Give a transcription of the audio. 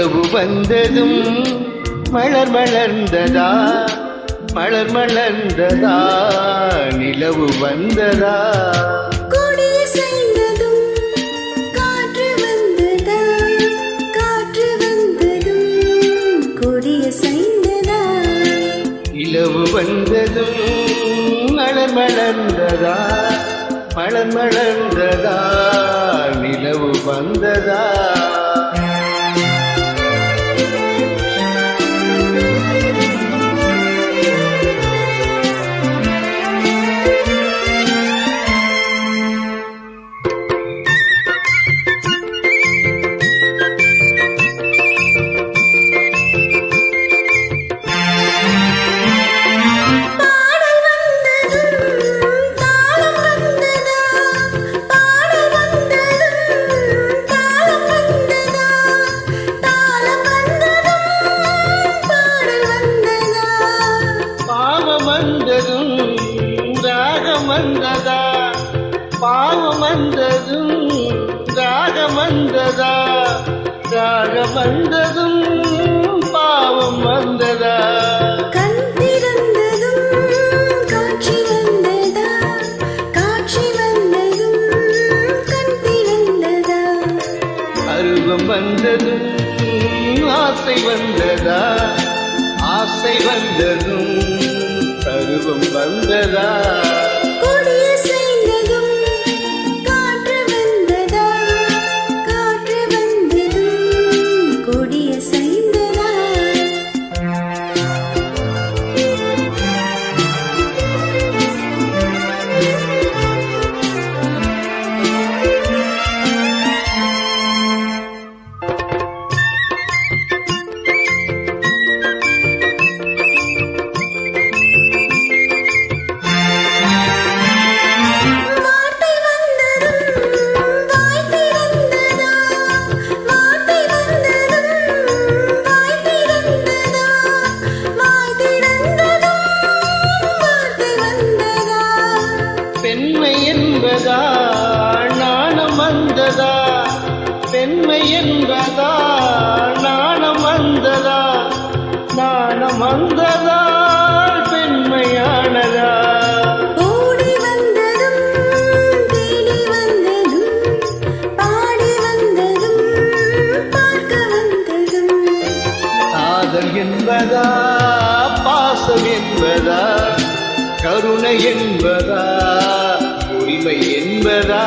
வந்ததும் மலர் மலர்ந்ததா? மலர் மலர்ந்ததா? நிலவு வந்ததா? நிலவு வந்ததும் மலர் மலர்ந்ததா? மலர் மலர்ந்ததா? நிலவு வந்ததா? வந்ததா? பாவம் வந்ததும் ராகம் வந்ததா? ராகம் வந்ததும் பாவம் வந்ததா? கண் திறந்ததும் காட்சி வந்ததா? காட்சி வந்ததும் கண் திறந்ததா? அருவம் வந்ததும் ஆசை வந்ததா? ஆசை வந்ததும் என்பதா நாணம் வந்ததா? பெண்மை என்பதா? நாணம் வந்ததா? நாணம் வந்ததா? பெண்மையானதா என்பதா? பாசம் என்பதா? கருணை என்பதா? உரிமை என்பதா?